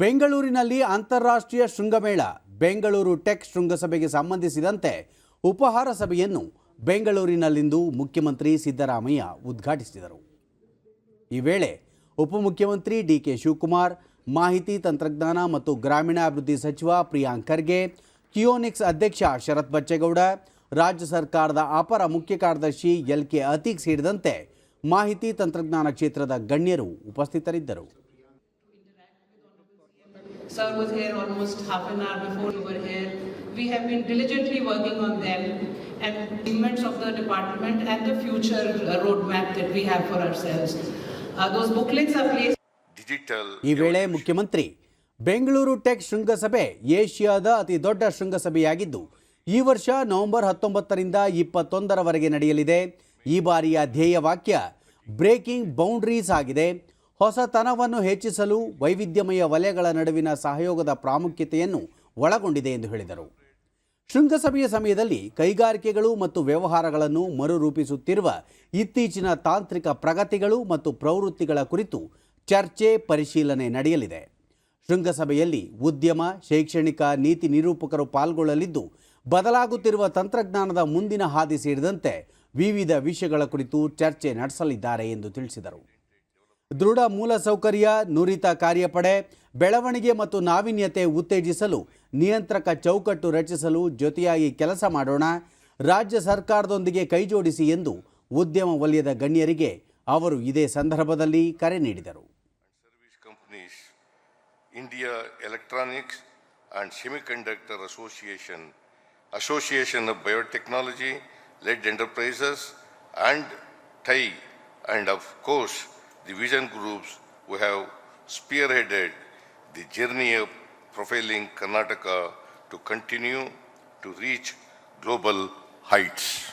ಬೆಂಗಳೂರಿನಲ್ಲಿ ಅಂತಾರಾಷ್ಟ್ರೀಯ ಶೃಂಗಮೇಳ, ಬೆಂಗಳೂರು ಟೆಕ್ ಶೃಂಗಸಭೆಗೆ ಸಂಬಂಧಿಸಿದಂತೆ ಉಪಹಾರ ಸಭೆಯನ್ನು ಬೆಂಗಳೂರಿನಲ್ಲಿಂದು ಮುಖ್ಯಮಂತ್ರಿ ಸಿದ್ದರಾಮಯ್ಯ ಉದ್ಘಾಟಿಸಿದರು. ಈ ವೇಳೆ ಉಪಮುಖ್ಯಮಂತ್ರಿ ಡಿಕೆ ಶಿವಕುಮಾರ್, ಮಾಹಿತಿ ತಂತ್ರಜ್ಞಾನ ಮತ್ತು ಗ್ರಾಮೀಣಾಭಿವೃದ್ಧಿ ಸಚಿವ ಪ್ರಿಯಾಂಕ್ ಖರ್ಗೆ, ಕಿಯೋನಿಕ್ಸ್ ಅಧ್ಯಕ್ಷ ಶರತ್ ಬಚ್ಚೇಗೌಡ, ರಾಜ್ಯ ಸರ್ಕಾರದ ಅಪರ ಮುಖ್ಯ ಕಾರ್ಯದರ್ಶಿ ಎಲ್ ಕೆ ಅತೀಕ್ ಸೇರಿದಂತೆ ಮಾಹಿತಿ ತಂತ್ರಜ್ಞಾನ ಕ್ಷೇತ್ರದ ಗಣ್ಯರು ಉಪಸ್ಥಿತರಿದ್ದರು. Sir was here almost half an hour before you were here. We have been diligently working on them and achievements of the department and the future uh, roadmap that we have for ourselves. Uh, Those booklets are placed digital ಈ ವೇಳೆ ಮುಖ್ಯಮಂತ್ರಿ Bengaluru tech ಶೃಂಗಸಭೆ ಏಷ್ಯಾದ ಅತಿ ದೊಡ್ಡ ಶೃಂಗಸಭೆಯಾಗಿದ್ದು ಈ ವರ್ಷ November ಹತ್ತೊಂಬತ್ತರಿಂದ ಇಪ್ಪತ್ತೊಂದರವರೆಗೆ ನಡೆಯಲಿದೆ ಈ ಬಾರಿಯ ಧ್ಯೇಯವಾಕ್ಯ ಬ್ರೇಕಿಂಗ್ ಬೌಂಡ್ರೀಸ್ ಆಗಿದೆ ಹೊಸತನವನ್ನು ಹೆಚ್ಚಿಸಲು ವೈವಿಧ್ಯಮಯ ವಲಯಗಳ ನಡುವಿನ ಸಹಯೋಗದ ಪ್ರಾಮುಖ್ಯತೆಯನ್ನು ಒಳಗೊಂಡಿದೆ ಎಂದು ಹೇಳಿದರು. ಶೃಂಗಸಭೆಯ ಸಮಯದಲ್ಲಿ ಕೈಗಾರಿಕೆಗಳು ಮತ್ತು ವ್ಯವಹಾರಗಳನ್ನು ಮರುರೂಪಿಸುತ್ತಿರುವ ಇತ್ತೀಚಿನ ತಾಂತ್ರಿಕ ಪ್ರಗತಿಗಳು ಮತ್ತು ಪ್ರವೃತ್ತಿಗಳ ಕುರಿತು ಚರ್ಚೆ ಪರಿಶೀಲನೆ ನಡೆಯಲಿದೆ. ಶೃಂಗಸಭೆಯಲ್ಲಿ ಉದ್ಯಮ, ಶೈಕ್ಷಣಿಕ, ನೀತಿ ನಿರೂಪಕರು ಪಾಲ್ಗೊಳ್ಳಲಿದ್ದು, ಬದಲಾಗುತ್ತಿರುವ ತಂತ್ರಜ್ಞಾನದ ಮುಂದಿನ ಹಾದಿ ಸೇರಿದಂತೆ ವಿವಿಧ ವಿಷಯಗಳ ಕುರಿತು ಚರ್ಚೆ ನಡೆಸಲಿದ್ದಾರೆ ಎಂದು ತಿಳಿಸಿದರು. ದೃಢ ಮೂಲಸೌಕರ್ಯ ನುರಿತ ಕಾರ್ಯಪಡೆ, ಬೆಳವಣಿಗೆ ಮತ್ತು ನಾವೀನ್ಯತೆ ಉತ್ತೇಜಿಸಲು ನಿಯಂತ್ರಕ ಚೌಕಟ್ಟು ರಚಿಸಲು ಜೊತೆಯಾಗಿ ಕೆಲಸ ಮಾಡೋಣ. ರಾಜ್ಯ ಸರ್ಕಾರದೊಂದಿಗೆ ಕೈಜೋಡಿಸಿ ಎಂದು ಉದ್ಯಮ ವಲಯದ ಗಣ್ಯರಿಗೆ ಅವರು ಇದೇ ಸಂದರ್ಭದಲ್ಲಿ ಕರೆ ನೀಡಿದರು. Companies India electronics and semiconductor association association of biotechnology led enterprises and TIE and of course the vision groups who have spearheaded the journey of profiling Karnataka to continue to reach global heights.